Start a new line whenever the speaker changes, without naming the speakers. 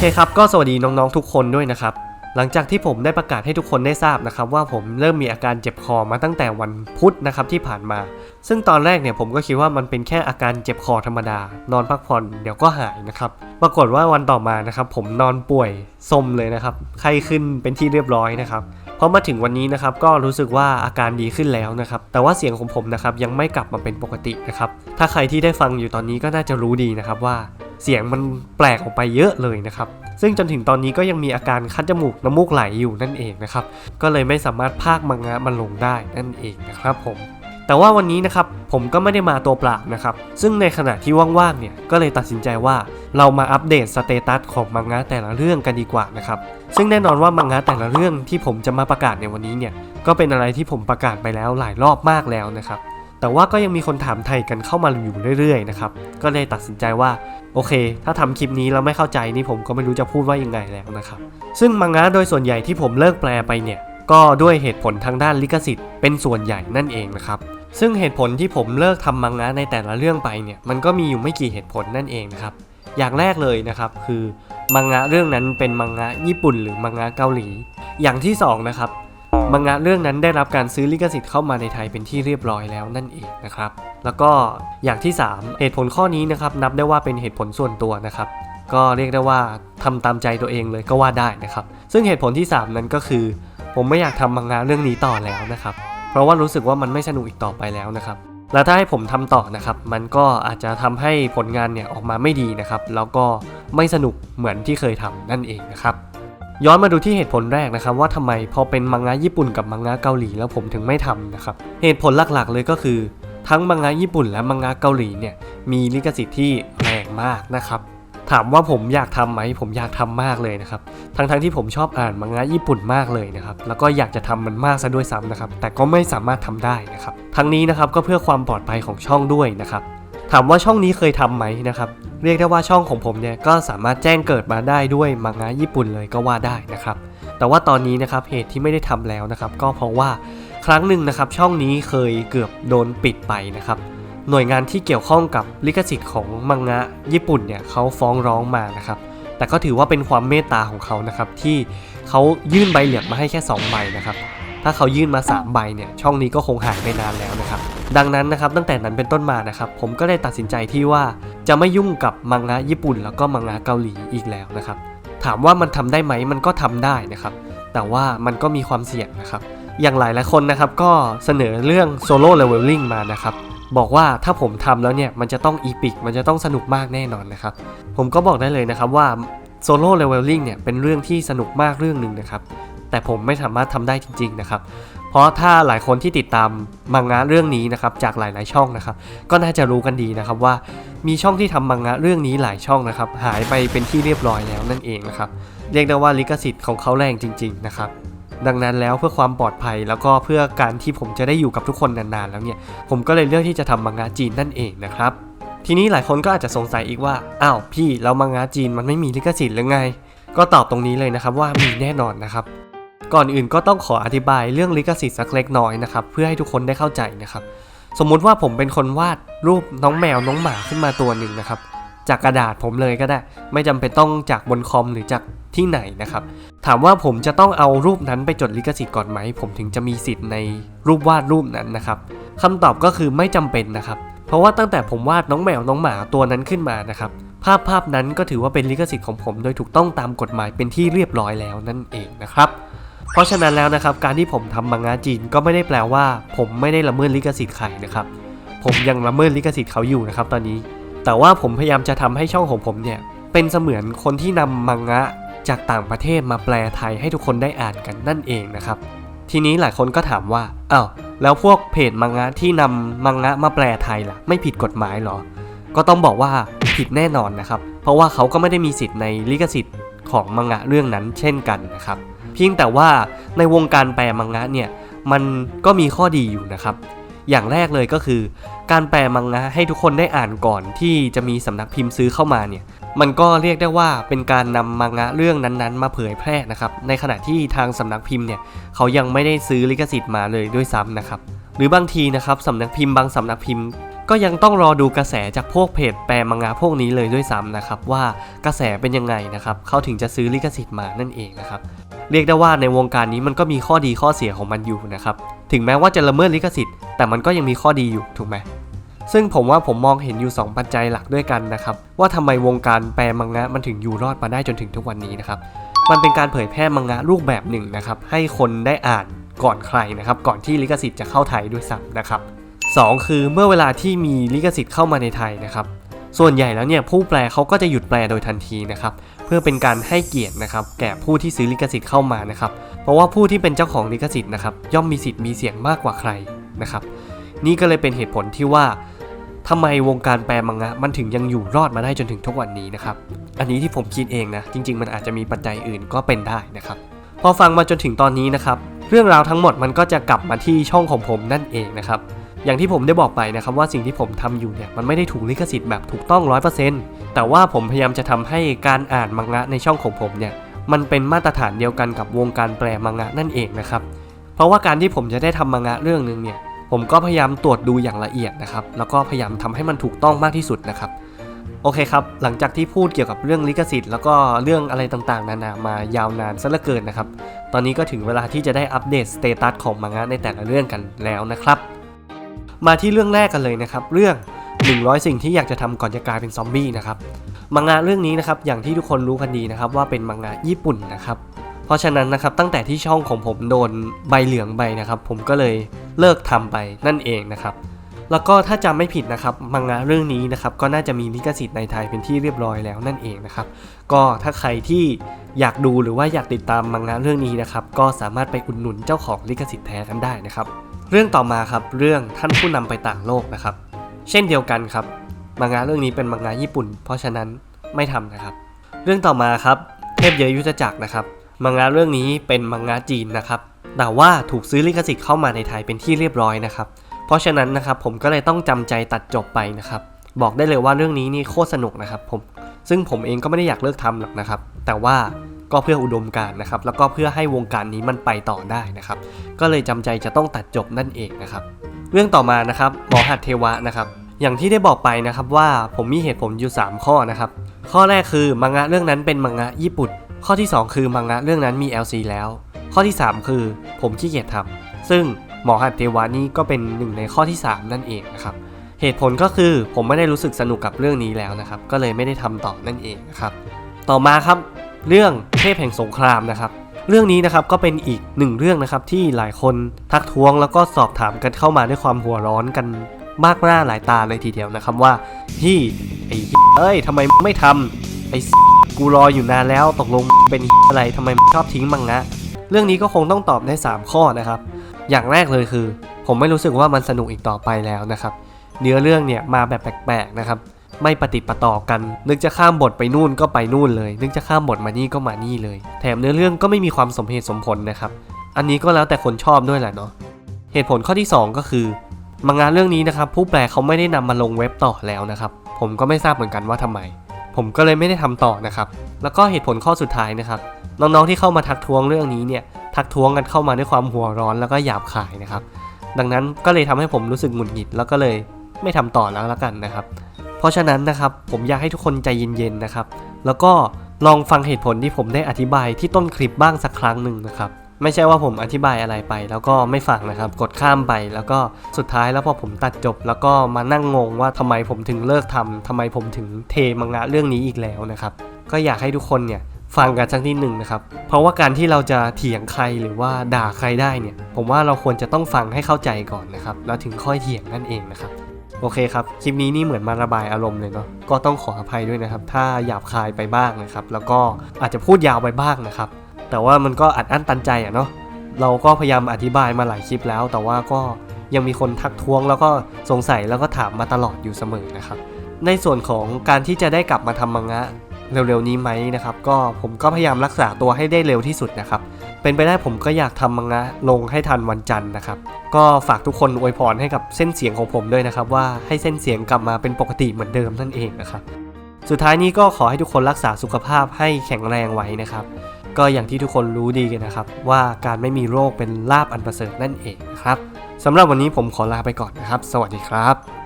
เคครับก็สวัสดีน้องๆทุกคนด้วยนะครับ หลังจากที่ผมได้ประกาศให้ทุกคนได้ทราบนะครับว่าผมเริ่มมีอาการเจ็บคอมาตั้งแต่วันพุธนะครับที่ผ่านมา ซึ่งตอนแรกเนี่ยผมก็คิดว่ามันเป็นแค่อาการเจ็บคอธรรมดา นอนพักผ่อนเดี๋ยวก็หายนะครับ ปรากฏว่าวันต่อมานะครับผมนอนป่วยสมเลยนะครับไข้ขึ้นเป็นที่เรียบร้อยนะครับพอมาถึงวันนี้นะครับก็รู้สึกว่าอาการดีขึ้นแล้วนะครับ แต่ว่าเสียงของผมนะครับยังไม่กลับมาเป็นปกตินะครับ ถ้าใครที่ได้ฟังอยู่ตอนนี้ก็น่าจะรู้ดีนะครับว่า เสียงมันแปลกออกไปเยอะเลยนะครับซึ่งจนถึงตอนนี้ก็ยังมีอาการคัดจมูกน้ำมูกไหลอยู่นั่นเองนะครับก็เลยไม่สามารถพากมังงะมันลงได้นั่นเองนะครับผมแต่ว่าวันนี้นะครับผมก็ไม่ได้มาตัวเปล่านะครับ ซึ่งในขณะที่ว่างๆเนี่ยก็เลยตัดสินใจว่าเรามาอัปเดตสเตตัสของมังงะแต่ละเรื่องกันดีกว่านะครับ ซึ่งแน่นอนว่ามังงะแต่ละเรื่องที่ผมจะมาประกาศในวันนี้เนี่ยก็เป็นอะไรที่ผมประกาศไปแล้วหลายรอบมากแล้วนะครับ แต่ว่าก็ยังมีคนถามไทยกันเข้ามาอยู่เรื่อยๆนะครับ ก็เลยตัดสินใจว่า โอเค ถ้าทำคลิปนี้แล้วไม่เข้าใจนี่ผมก็ไม่รู้จะพูดว่ายังไงแล้วนะครับ ซึ่งมังงะโดยส่วนใหญ่ที่ผมเลิกแปลไปเนี่ย ก็ด้วยเหตุผลทางด้านลิขสิทธิ์เป็นส่วนใหญ่นั่นเองนะครับ ซึ่งเหตุผลที่ผมเลิกทำมังงะในแต่ละเรื่องไปเนี่ย มันก็มีอยู่ไม่กี่เหตุผลนั่นเองนะครับ อย่างแรกเลยนะครับคือมังงะเรื่องนั้นเป็นมังงะญี่ปุ่นหรือมังงะเกาหลี อย่างที่สองนะครับ มังงะเรื่องนั้นได้รับการซื้อลิขสิทธิ์เข้ามาในไทยเป็นที่เรียบร้อยแล้วนั่นเองนะครับ แล้วก็อย่างที่ 3 เหตุผลข้อนี้นะครับนับได้ว่าเป็นเหตุผลส่วนตัวนะครับก็เรียกได้ว่าทำตามใจตัวเองเลยก็ว่าได้นะครับ ซึ่งเหตุผลที่ 3 นั้นก็คือ ผมไม่อยากทำมังงะเรื่องนี้ต่อแล้วนะครับ เพราะว่ารู้สึกว่ามันไม่สนุกอีกต่อไปแล้วนะครับแล้วถ้าให้ผมทำต่อนะครับ มันก็อาจจะทำให้ผลงานเนี่ยออกมาไม่ดีนะครับ แล้วก็ไม่สนุกเหมือนที่เคยทำนั่นเองนะครับ ย้อนมาดูที่เหตุผลแรกนะครับว่าทำไมพอเป็นมังงะญี่ปุ่นกับมังงะเกาหลีแล้วผมถึงไม่ทำนะครับเหตุผลหลักๆเลยก็คือ ทั้งมังงะญี่ปุ่นและมังงะเกาหลีเนี่ยมีลิขสิทธิ์ที่แรงมากนะครับถามว่าผมอยากทำไหมผมอยากทำมากเลยนะครับทั้งๆที่ผมชอบอ่านมังงะญี่ปุ่นมากเลยนะครับแล้วก็อยากจะทำมันมากซะด้วยซ้ำนะครับแต่ก็ไม่สามารถทำได้นะครับทั้งนี้นะครับก็เพื่อความปลอดภัยของช่องด้วยนะครับ ถามว่าช่องนี้เคยทำไหมนะครับ เรียกได้ว่าช่องของผมเนี่ยก็สามารถแจ้งเกิดมาได้ด้วยมังงะญี่ปุ่นเลยก็ว่าได้นะครับ แต่ว่าตอนนี้นะครับเหตุที่ไม่ได้ทำแล้วนะครับ ก็เพราะว่าครั้งหนึ่งนะครับ ช่องนี้เคยเกือบโดนปิดไปนะครับหน่วยงานที่เกี่ยวข้องกับลิขสิทธิ์ของมังงะญี่ปุ่นเนี่ยเขาฟ้องร้องมานะครับ แต่ก็ถือว่าเป็นความเมตตาของเขานะครับที่เขายื่นใบเหลืองมาให้แค่2ใบนะครับ ถ้าเขายื่นมา 3 ใบเนี่ยช่องนี้ก็คงหายไปนานแล้วนะครับ ดังนั้นนะครับตั้งแต่นั้นเป็นต้นมานะครับผมก็เลยตัดสินใจที่ว่าจะไม่ยุ่งกับมังงะญี่ปุ่น แล้วก็มังงะเกาหลีอีกแล้วนะครับ ถามว่ามันทำได้ไหมมันก็ทำได้นะครับ แต่ว่ามันก็มีความเสี่ยงนะครับ อย่างหลายหลายคนนะครับก็เสนอเรื่องโซโล่เลเวลลิ่งมานะครับบอกว่าถ้าผมทำแล้วเนี่ยมันจะต้องอีพิกมันจะต้องสนุกมากแน่นอนนะครับ ผมก็บอกได้เลยนะครับว่าโซโล่เลเวลลิ่งเนี่ยเป็นเรื่องที่สนุกมากเรื่องหนึ่งนะครับแต่ผมไม่สามารถทำได้จริง ๆนะครับ ราะถ้าหลายคนที่ติดตามมังงะเรื่องนี้นะครับจากหลายๆช่องนะครับ ก็น่าจะรู้กันดีนะครับว่ามีช่องที่ทำมังงะเรื่องนี้หลายช่องนะครับ หายไปเป็นที่เรียบร้อยแล้วนั่นเองนะครับเรียกได้ว่าลิขสิทธิ์ของเขาแรงจริง ๆ นะครับดังนั้นแล้วเพื่อความปลอดภัยแล้วก็เพื่อการที่ผมจะได้อยู่กับทุกคนนานๆ แล้วเนี่ย ผมก็เลยเลือกที่จะทำมังงะจีนนั่นเองนะครับ ทีนี้หลายคนก็อาจจะสงสัยอีกว่าอ้าวพี่แล้วมังงะจีนมันไม่มีลิขสิทธิ์หรือไง ก็ตอบตรงนี้เลยนะครับว่ามีแน่นอนนะครับ ก่อนอื่นก็ต้องขออธิบายเรื่องลิขสิทธิ์สักเล็กน้อยนะครับเพื่อให้ทุกคนได้เข้าใจนะครับ สมมุติว่าผมเป็นคนวาดรูปน้องแมวน้องหมาขึ้นมาตัวหนึ่งนะครับ จากกระดาษผมเลยก็ได้ ไม่จำเป็นต้องจากบนคอมหรือจากที่ไหนนะครับ ถามว่าผมจะต้องเอารูปนั้นไปจดลิขสิทธิ์ก่อนไหม ผมถึงจะมีสิทธิ์ในรูปวาดรูปนั้นนะครับคำตอบก็คือไม่จำเป็นนะครับ เพราะว่าตั้งแต่ผมวาดน้องแมวน้องหมาตัวนั้นขึ้นมานะครับภาพภาพนั้นก็ถือว่าเป็นลิขสิทธิ์ของผม โดยถูกต้องตามกฎหมายเป็นที่เรียบร้อยแล้วนั่นเองนะครับ เพราะฉะนั้นแล้วนะครับการที่ผมทำมังงะจีนก็ไม่ได้แปลว่า ผมไม่ได้ละเมิดลิขสิทธิ์ใครนะครับผมยังละเมิดลิขสิทธิ์เขาอยู่นะครับตอนนี้ แต่ว่าผมพยายามจะทำให้ช่องของผมเนี่ยเป็นเสมือนคนที่นำมังงะจากต่างประเทศมาแปลไทยให้ทุกคนได้อ่านกันนั่นเองนะครับทีนี้หลายคนก็ถามว่าอ้าวแล้วพวกเพจมังงะที่นำมังงะมาแปลไทยล่ะ ไม่ผิดกฎหมายเหรอ ก็ต้องบอกว่าผิดแน่นอนนะครับ เพราะว่าเขาก็ไม่ได้มีสิทธิ์ในลิขสิทธิ์ของมังงะเรื่องนั้นเช่นกันนะครับ เพียงแต่ว่าในวงการแปลมังงะเนี่ยมันก็มีข้อดีอยู่นะครับ อย่างแรกเลยก็คือ การแปลมังงะให้ทุกคนได้อ่านก่อนที่จะมีสำนักพิมพ์ซื้อเข้ามาเนี่ยมันก็เรียกได้ว่าเป็นการนำมังงะเรื่องนั้นๆ มาเผยแพร่นะครับ ในขณะที่ทางสำนักพิมพ์เนี่ยเขายังไม่ได้ซื้อลิขสิทธิ์มาเลยด้วยซ้ำนะครับ หรือบางทีนะครับสำนักพิมพ์บางสำนักพิมพ์ ก็ยังต้องรอดูกระแสจากพวกเพจแปลมังงะพวกนี้เลยด้วยซ้ำนะครับว่ากระแสเป็นยังไงนะครับเขาถึงจะซื้อลิขสิทธิ์มานั่นเองนะครับเรียกได้ว่าในวงการนี้มันก็มีข้อดีข้อเสียของมันอยู่นะครับถึงแม้ว่าจะละเมิดลิขสิทธิ์แต่มันก็ยังมีข้อดีอยู่ถูกไหมซึ่งผมว่าผมมองเห็นอยู่ 2 ปัจจัยหลักด้วยกันนะครับ ว่าทำไมวงการแปลมังงะมันถึงอยู่รอดมาได้จนถึงทุกวันนี้นะครับ มันเป็นการเผยแพร่มังงะรูปแบบหนึ่งนะครับ ให้คนได้อ่านก่อนใครนะครับ ก่อนที่ลิขสิทธิ์จะเข้าไทยด้วยซ้ำนะครับ สองคือเมื่อเวลาที่มีลิขสิทธิ์เข้ามาในไทยนะครับส่วนใหญ่แล้วเนี่ยผู้แปลเขาก็จะหยุดแปลโดยทันทีนะครับเพื่อเป็นการให้เกียรตินะครับแก่ผู้ที่ซื้อลิขสิทธิ์เข้ามานะครับเพราะว่าผู้ที่เป็นเจ้าของลิขสิทธิ์นะครับย่อมมีสิทธิ์มีเสียงมากกว่าใครนะครับนี่ก็เลยเป็นเหตุผลที่ว่าทำไมวงการแปลมังงะมันถึงยังอยู่รอดมาได้จนถึงทุกวันนี้นะครับอันนี้ที่ผมคิดเองนะจริง ๆ มันอาจจะมีปัจจัยอื่นก็เป็นได้นะครับพอฟังมาจนถึงตอนนี้นะครับเรื่องราวทั้งหมดมันก็จะกลับมาที่ช่องของผมนั่นเองนะครับ อย่างที่ผมได้บอกไปนะครับว่าสิ่งที่ผมทำอยู่เนี่ยมันไม่ได้ถูกลิขสิทธิ์แบบถูกต้อง 100%แต่ว่าผมพยายามจะทำให้การอ่านมังงะในช่องของผมเนี่ยมันเป็นมาตรฐานเดียวกันกับวงการแปลมังงะนั่นเองนะครับ เพราะว่าการที่ผมจะได้ทำมังงะเรื่องหนึงเนี่ยผมก็พยายามตรวจดูอย่างละเอียดนะครับ แล้วก็พยายามทำให้มันถูกต้องมากที่สุดนะครับ โอเคครับ หลังจากที่พูดเกี่ยวกับเรื่องลิขสิทธิ์แล้วก็เรื่องอะไรต่างๆ นานามายาวนานซะเหลือเกินนะครับ ตอนนี้ก็ถึงเวลาที่จะได้อัปเดตสเตตัสของมังงะในแต่ละเรื่องกันแล้วนะครับ มาที่เรื่องแรกกันเลยนะครับ เรื่อง 100 สิ่งที่อยากจะทำก่อนจะกลายเป็นซอมบี้นะครับมังงะเรื่องนี้นะครับอย่างที่ทุกคนรู้กันดีนะครับว่าเป็นมังงะญี่ปุ่นนะครับเพราะฉะนั้นนะครับตั้งแต่ที่ช่องของผมโดนใบเหลืองใบนะครับ ผมก็เลยเลิกทำไปนั่นเองนะครับ แล้วก็ถ้าจำไม่ผิดนะครับมังงะเรื่องนี้นะครับก็น่าจะมีลิขสิทธิ์ในไทยเป็นที่เรียบร้อยแล้วนั่นเองนะครับ ก็ถ้าใครที่อยากดูหรือว่าอยากติดตามมังงะเรื่องนี้นะครับ ก็สามารถไปอุดหนุนเจ้าของลิขสิทธิ์แท้กันได้นะครับ เรื่องต่อมาครับเรื่องท่านผู้นำไปต่างโลกนะครับ เช่นเดียวกันครับมังงะเรื่องนี้เป็นมังงะญี่ปุ่น เพราะฉะนั้นไม่ทำนะครับ เรื่องต่อมาครับเทพเยยุทธจักรนะครับมังงะเรื่องนี้เป็นมังงะจีนนะครับแต่ว่าถูกซื้อลิขสิทธิ์เข้ามาในไทยเป็นที่เรียบร้อยนะครับ เพราะฉะนั้นนะครับผมก็เลยต้องจำใจตัดจบไปนะครับ บอกได้เลยว่าเรื่องนี้นี่โคตรสนุกนะครับผมซึ่งผมเองก็ไม่ได้อยากเลิกทำหรอกนะครับ แต่ว่า ก็เพื่ออุดมการนะครับ แล้วก็เพื่อให้วงการนี้มันไปต่อได้นะครับ ก็เลยจำใจจะต้องตัดจบนั่นเองนะครับ เรื่องต่อมานะครับหมอหัดเทวะนะครับอย่างที่ได้บอกไปนะครับว่าผมมีเหตุผลอยู่ 3 ข้อนะครับ ข้อแรกคือมังงะเรื่องนั้นเป็นมังงะญี่ปุ่น ข้อที่ 2 คือมังงะเรื่องนั้นมี LC แล้ว ข้อที่ 3 คือผมขี้เกียจทำซึ่งหมอหัดเทวานี่ก็เป็นหนึ่งในข้อที่ 3 นั่นเองนะครับเหตุผลก็คือผมไม่ได้รู้สึกสนุกกับเรื่องนี้แล้วนะครับ ก็เลยไม่ได้ทำต่อนั่นเองนะครับ ต่อมาครับ เรื่องเทพแห่งสงครามนะครับ เรื่องนี้นะครับก็เป็นอีกหนึ่งเรื่องนะครับที่หลายคนทักท้วงแล้วก็สอบถามกันเข้ามาด้วยความหัวร้อนกันมากหน้าหลายตาเลยทีเดียวนะครับว่าพี่ไอ้เอ้ยทำไมไม่ทำไอ้กูรออยู่นานแล้วตกลงเป็นอะไรทำไมชอบทิ้งมังงะเรื่องนี้ก็คงต้องตอบได้3ข้อนะครับ อย่างแรกเลยคือ ผมไม่รู้สึกว่ามันสนุกอีกต่อไปแล้วนะครับ เนื้อเรื่องเนี่ยมาแบบแปลกๆนะครับ ไม่ปฏิประต่อกัน นึกจะข้ามบทไปนู่นก็ไปนู่นเลย นึกจะข้ามบทมานี่ก็มานี่เลย แถมเนื้อเรื่องก็ไม่มีความสมเหตุสมผลนะครับ อันนี้ก็แล้วแต่คนชอบด้วยแหละเนาะ เหตุผลข้อที่ 2 ก็คือมังงะเรื่องนี้นะครับผู้แปลเขาไม่ได้นำมาลงเว็บต่อแล้วนะครับ ผมก็ไม่ทราบเหมือนกันว่าทำไม ผมก็เลยไม่ได้ทำต่อนะครับ แล้วก็เหตุผลข้อสุดท้ายนะครับ น้องๆที่เข้ามาทักท้วงเรื่องนี้เนี่ย ทักท้วงกันเข้ามาด้วยความหัวร้อนแล้วก็หยาบคายนะครับ ดังนั้นก็เลยทำให้ผมรู้สึกหงุดหงิดแล้วก็เลยไม่ทำต่อแล้วละกันนะครับ ราะฉะนั้นนะครับผมอยากให้ทุกคนใจเย็นๆนะครับ แล้วก็ลองฟังเหตุผลที่ผมได้อธิบายที่ต้นคลิปบ้างสักครั้งหนึ่งนะครับไม่ใช่ว่าผมอธิบายอะไรไป แล้วก็ไม่ฟังนะครับ กดข้ามไปแล้วก็สุดท้ายแล้วพอผมตัดจบ แล้วก็มานั่งงงว่าทำไมผมถึงเลิกทำทำไมผมถึงเทมังงะเรื่องนี้อีกแล้วนะครับ ก็อยากให้ทุกคนเนี่ยฟังกันสักนิดหนึ่งนะครับ เพราะว่าการที่เราจะเถียงใครหรือว่าด่าใครได้เนี่ย ผมว่าเราควรจะต้องฟังให้เข้าใจก่อนนะครับ แล้วถึงค่อยเถียงนั่นเองนะครับ โอเคครับ คลิปนี้นี่เหมือนมาระบายอารมณ์เลยเนาะ ก็ต้องขออภัยด้วยนะครับ ถ้าหยาบคายไปบ้างนะครับ แล้วก็อาจจะพูดยาวไปบ้างนะครับ แต่ว่ามันก็อัดอั้นตันใจอะเนาะ เราก็พยายามอธิบายมาหลายคลิปแล้ว แต่ว่าก็ยังมีคนทักท้วงแล้วก็สงสัยแล้วก็ถามมาตลอดอยู่เสมอนะครับ ในส่วนของการที่จะได้กลับมาทำมังงะเร็วๆนี้ไหมนะครับ ก็ผมก็พยายามรักษาตัวให้ได้เร็วที่สุดนะครับ เป็นไปได้ผมก็อยากทำมังงะลงให้ทันวันจันทร์นะครับ ก็ฝากทุกคนอวยพรให้กับเส้นเสียงของผมด้วยนะครับ ว่าให้เส้นเสียงกลับมาเป็นปกติเหมือนเดิมนั่นเองนะครับ สุดท้ายนี้ก็ขอให้ทุกคนรักษาสุขภาพให้แข็งแรงไว้นะครับ ก็อย่างที่ทุกคนรู้ดีกันนะครับ ว่าการไม่มีโรคเป็นลาบอันประเสริฐนั่นเองนะครับสำหรับวันนี้ผมขอลาไปก่อนนะครับ สวัสดีครับ